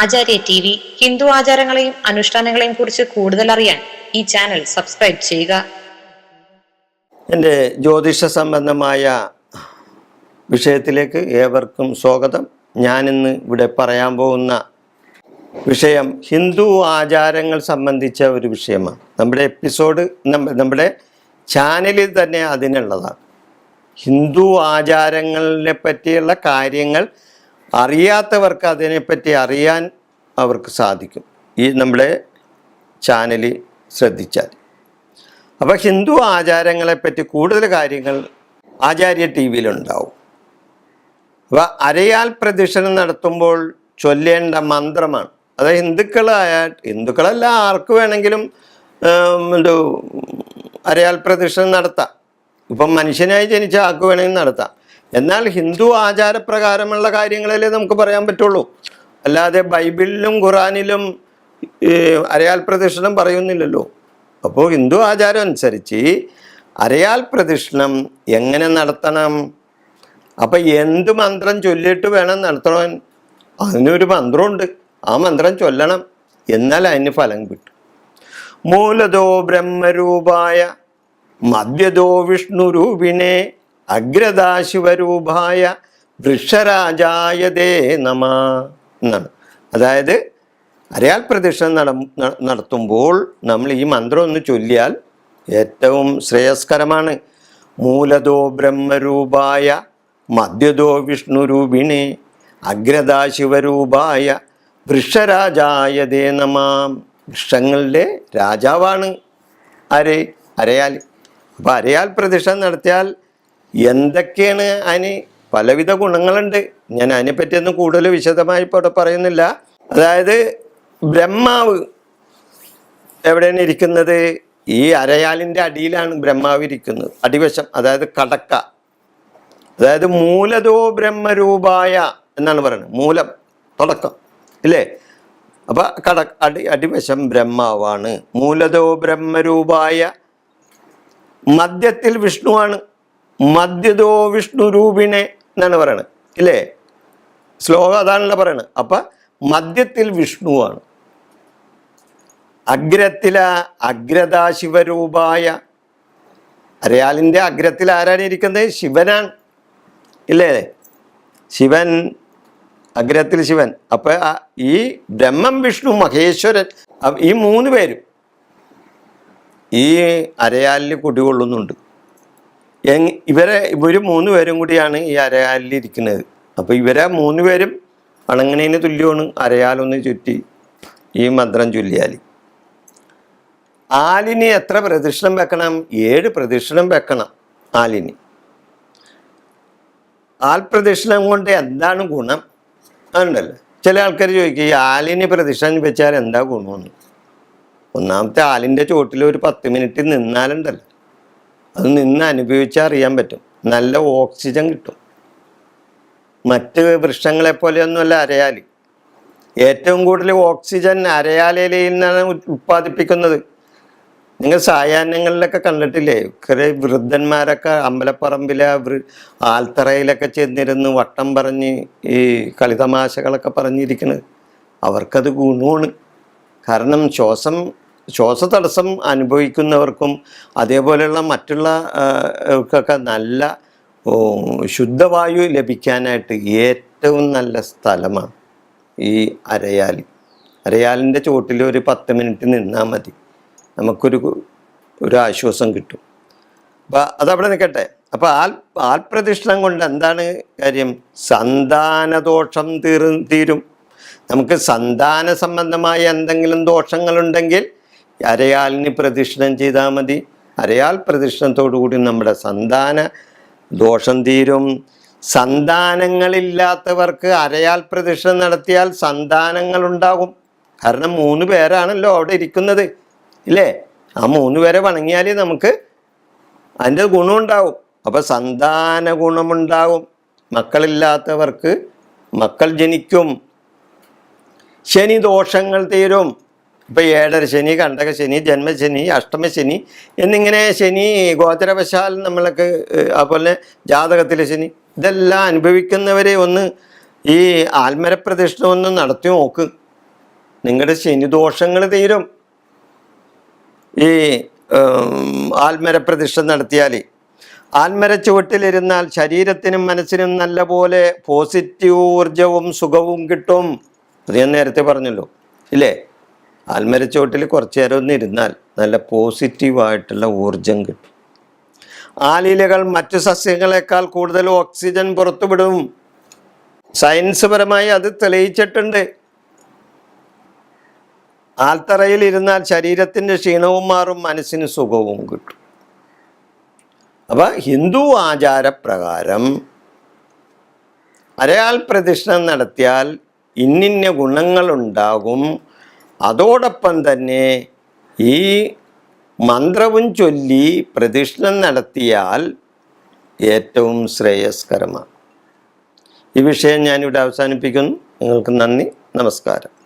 ആചാര്യ T V Hindu ആചാരങ്ങളെയും അനുഷ്ഠാനങ്ങളെയും കുറിച്ച് കൂടുതൽ അറിയാൻ ഈ ചാനൽ സബ്സ്ക്രൈബ് ചെയ്യുക. എന്റെ ജ്യോതിഷ സംബന്ധമായ വിഷയത്തിലേക്ക് ഏവർക്കും സ്വാഗതം. ഞാനിന്ന് ഇവിടെ പറയാൻ പോകുന്ന വിഷയം ഹിന്ദു ആചാരങ്ങൾ സംബന്ധിച്ച ഒരു വിഷയമാണ്. നമ്മുടെ എപ്പിസോഡ് നമ്മുടെ ചാനലിൽ തന്നെ അതിനുള്ളതാണ്. ഹിന്ദു ആചാരങ്ങളെ പറ്റിയുള്ള കാര്യങ്ങൾ അറിയാത്തവർക്ക് അതിനെപ്പറ്റി അറിയാൻ അവർക്ക് സാധിക്കും. ഈ നമ്മുടെ ചാനൽ ശ്രദ്ധിച്ചാൽ. അപ്പോൾ ഹിന്ദു ആചാരങ്ങളെപ്പറ്റി കൂടുതൽ കാര്യങ്ങൾ ആചാര്യ ടി വിയിലുണ്ടാവും. അപ്പോൾ അരയാൽ പ്രദക്ഷിണം നടത്തുമ്പോൾ ചൊല്ലേണ്ട മന്ത്രമാണ്. അത് ഹിന്ദുക്കളായ ഹിന്ദുക്കളല്ല ആർക്ക് വേണമെങ്കിലും അരയാൽ പ്രദക്ഷിണം നടത്താം. ഇപ്പം മനുഷ്യനായി ജനിച്ച ആർക്ക് വേണമെങ്കിലും നടത്താം. എന്നാൽ ഹിന്ദു ആചാരപ്രകാരമുള്ള കാര്യങ്ങളല്ലേ നമുക്ക് പറയാൻ പറ്റുള്ളൂ. അല്ലാതെ ബൈബിളിലും ഖുറാനിലും അരയാൽ പ്രദക്ഷിണം പറയുന്നില്ലല്ലോ. അപ്പോൾ ഹിന്ദു ആചാരം അനുസരിച്ച് അരയാൽ പ്രദക്ഷിണം എങ്ങനെ നടത്തണം? അപ്പം എന്ത് മന്ത്രം ചൊല്ലിയിട്ട് വേണം നടത്തണം അതിനൊരു മന്ത്രമുണ്ട്. ആ മന്ത്രം ചൊല്ലണം. എന്നാൽ അതിന് ഫലം കിട്ടും. മൂലതോ ബ്രഹ്മരൂപായ മധ്യതോ വിഷ്ണുരൂപിണേ അഗ്രതാ വൃക്ഷരാജായ ദേ നമ എന്നാണ്. അതായത് അരയാൽ പ്രദക്ഷിണം നട നടത്തുമ്പോൾ നമ്മൾ ഈ മന്ത്രം ഒന്ന് ചൊല്ലിയാൽ ഏറ്റവും ശ്രേയസ്കരമാണ്. മൂലതോ ബ്രഹ്മരൂപായ മധ്യതോ വിഷ്ണുരൂപിണി അഗ്രതാ ശിവരൂപായ വൃക്ഷരാജായതേ നമാം. വൃക്ഷങ്ങളുടെ രാജാവാണ് ആരെ അരയാൽ. അപ്പോൾ അരയാൽ പ്രദക്ഷിണം നടത്തിയാൽ എന്തൊക്കെയാണ് അതിന് പലവിധ ഗുണങ്ങളുണ്ട്. ഞാൻ അതിനെപ്പറ്റിയൊന്നും കൂടുതൽ വിശദമായി ഇപ്പോൾ ഇവിടെ പറയുന്നില്ല. അതായത് ബ്രഹ്മാവ് എവിടെയാണ് ഇരിക്കുന്നത്? ഈ അരയാലിന്റെ അടിയിലാണ് ബ്രഹ്മാവ് ഇരിക്കുന്നത്. അടിവശം അതായത് കടക്ക. അതായത് മൂലതോ ബ്രഹ്മരൂപായ എന്നാണ് പറയുന്നത്. മൂലം തുടക്കം. ഇല്ലേ? അപ്പൊ കട അടി അടിവശം ബ്രഹ്മാവാണ്. മൂലതോ ബ്രഹ്മരൂപായ മധ്യത്തിൽ വിഷ്ണുവാണ്. മധ്യതോ വിഷ്ണു രൂപിണെ എന്നാണ് പറയണത്. ഇല്ലേ? ശ്ലോകം അതാണല്ലോ പറയണത്. അപ്പൊ മദ്യത്തിൽ വിഷ്ണുവാണ്. അഗ്രത്തില അഗ്രതാ ശിവരൂപായ അരയാലിന്റെ അഗ്രത്തിൽ ആരാണ് ഇരിക്കുന്നത്? ശിവനാണ്. ഇല്ലേ? ശിവൻ അഗ്രത്തിൽ ശിവൻ. അപ്പൊ ഈ ബ്രഹ്മം വിഷ്ണു മഹേശ്വരൻ ഈ മൂന്ന് പേരും ഈ അരയാലിൽ കുടികൊള്ളുന്നുണ്ട്. ഇവരെ ഇവർ മൂന്ന് പേരും കൂടിയാണ് ഈ അരയാലിൽ ഇരിക്കുന്നത് അപ്പോൾ ഇവരെ മൂന്ന് പേരും അണങ്ങനേന് തുല്യമാണ്. അരയാലൊന്ന് ചുറ്റി ഈ മന്ത്രം ചൊല്ലിയാൽ ആലിന് എത്ര പ്രദക്ഷിണം വെക്കണം? ഏഴ് പ്രദക്ഷിണം വെക്കണം ആലിനി. ആൽപ്രദക്ഷിണം കൊണ്ട് എന്താണ് ഗുണം? അതുണ്ടല്ലോ. ചില ആൾക്കാർ ചോദിക്കും ഈ ആലിന് പ്രദക്ഷിണം വെച്ചാൽ എന്താ ഗുണമെന്ന് ഒന്നാമത്തെ ആലിന്റെ ചോട്ടിൽ ഒരു പത്ത് മിനിറ്റ് നിന്നാലുണ്ടല്ലോ. അത് നിന്ന് അനുഭവിച്ചാൽ അറിയാൻ പറ്റും. നല്ല ഓക്സിജൻ കിട്ടും. മറ്റ് വൃക്ഷങ്ങളെ പോലെയൊന്നുമല്ല അരയാലി. ഏറ്റവും കൂടുതൽ ഓക്സിജൻ അരയാലയിൽ നിന്നാണ് ഉത്പാദിപ്പിക്കുന്നത്. നിങ്ങൾ സായാഹ്നങ്ങളിലൊക്കെ കണ്ടിട്ടില്ലേ? കുറേ വൃദ്ധന്മാരൊക്കെ അമ്പലപ്പറമ്പിലെ ആൽത്തറയിലൊക്കെ ചെന്നിരുന്ന് വട്ടം പറഞ്ഞ് ഈ കളിതമാശകളൊക്കെ പറഞ്ഞിരിക്കുന്നത് അവർക്കത് ഗുണമാണ്. കാരണം ശ്വാസം ശ്വാസതടസ്സം അനുഭവിക്കുന്നവർക്കും അതേപോലെയുള്ള മറ്റുള്ള ഒക്കെ നല്ല ശുദ്ധവായു ലഭിക്കാനായിട്ട് ഏറ്റവും നല്ല സ്ഥലമാണ് ഈ അരയാൽ. അരയാലിന്റെ ചുവട്ടിൽ ഒരു പത്ത് മിനിറ്റ് നിന്നാൽ മതി. നമുക്കൊരു ഒരു ആശ്വാസം കിട്ടും. അപ്പോൾ അതവിടെ നിൽക്കട്ടെ. അപ്പോൾ ആൽ ആൽപ്രതിഷ്ഠം കൊണ്ട് എന്താണ് കാര്യം? സന്താനദോഷം തീർ തീരും. നമുക്ക് സന്താന സംബന്ധമായ എന്തെങ്കിലും ദോഷങ്ങളുണ്ടെങ്കിൽ അരയാലിന് പ്രദക്ഷിണം ചെയ്താൽ മതി. അരയാൽ പ്രദക്ഷിണത്തോടു കൂടി നമ്മുടെ സന്താന ദോഷം തീരും. സന്താനങ്ങളില്ലാത്തവർക്ക് അരയാൽ പ്രദക്ഷിണം നടത്തിയാൽ സന്താനങ്ങളുണ്ടാകും. കാരണം മൂന്ന് പേരാണല്ലോ അവിടെ ഇരിക്കുന്നത്. ഇല്ലേ? ആ മൂന്ന് പേരെ വണങ്ങിയാലേ നമുക്ക് അതിന്റെ ഗുണമുണ്ടാവും അപ്പോൾ സന്താന ഗുണമുണ്ടാവും മക്കളില്ലാത്തവർക്ക് മക്കൾ ജനിക്കും. ശനി ദോഷങ്ങൾ തീരും. ഇപ്പം ഏഴര ശനി കണ്ടക ശനി ജന്മശനി അഷ്ടമശനി എന്നിങ്ങനെ ശനി ഗോത്രവശാൽ നമ്മളൊക്കെ ഏഹ്, അതുപോലെ ജാതകത്തിലെ ശനി ഇതെല്ലാം അനുഭവിക്കുന്നവരെ ഒന്ന് ഈ ആത്മരപ്രതിഷ്ഠ ഒന്ന് നടത്തി നോക്ക്. നിങ്ങളുടെ ശനിദോഷങ്ങൾ തീരും. ഈ ആത്മരപ്രതിഷ്ഠ നടത്തിയാൽ ആത്മര ചുവട്ടിലിരുന്നാൽ ശരീരത്തിനും മനസ്സിനും നല്ലപോലെ പോസിറ്റീവ് ഊർജവും സുഖവും കിട്ടും. അത് ഞാൻ നേരത്തെ പറഞ്ഞല്ലോ. ഇല്ലേ? ആൽമര ചുവട്ടിൽ കുറച്ചു നേരം ഒന്ന് ഇരുന്നാൽ നല്ല പോസിറ്റീവായിട്ടുള്ള ഊർജം കിട്ടും. ആലിലകൾ മറ്റു സസ്യങ്ങളെക്കാൾ കൂടുതൽ ഓക്സിജൻ പുറത്തുവിടും. സയൻസ് പരമായി അത് തെളിയിച്ചിട്ടുണ്ട്. ആൽത്തറയിൽ ഇരുന്നാൽ ശരീരത്തിന്റെ ക്ഷീണവും മാറും മനസ്സിന് സുഖവും കിട്ടും. അപ്പൊ ഹിന്ദു ആചാരപ്രകാരം അരയാൽ പ്രതിഷ്ഠ നടത്തിയാൽ ഇന്നിന്ന ഗുണങ്ങളുണ്ടാകും. അതോടൊപ്പം തന്നെ ഈ മന്ത്രവും ചൊല്ലി പ്രദക്ഷിണം നടത്തിയാൽ ഏറ്റവും ശ്രേയസ്കരമാണ്. ഈ വിഷയം ഞാനിവിടെ അവസാനിപ്പിക്കുന്നു. നിങ്ങൾക്ക് നന്ദി. നമസ്കാരം.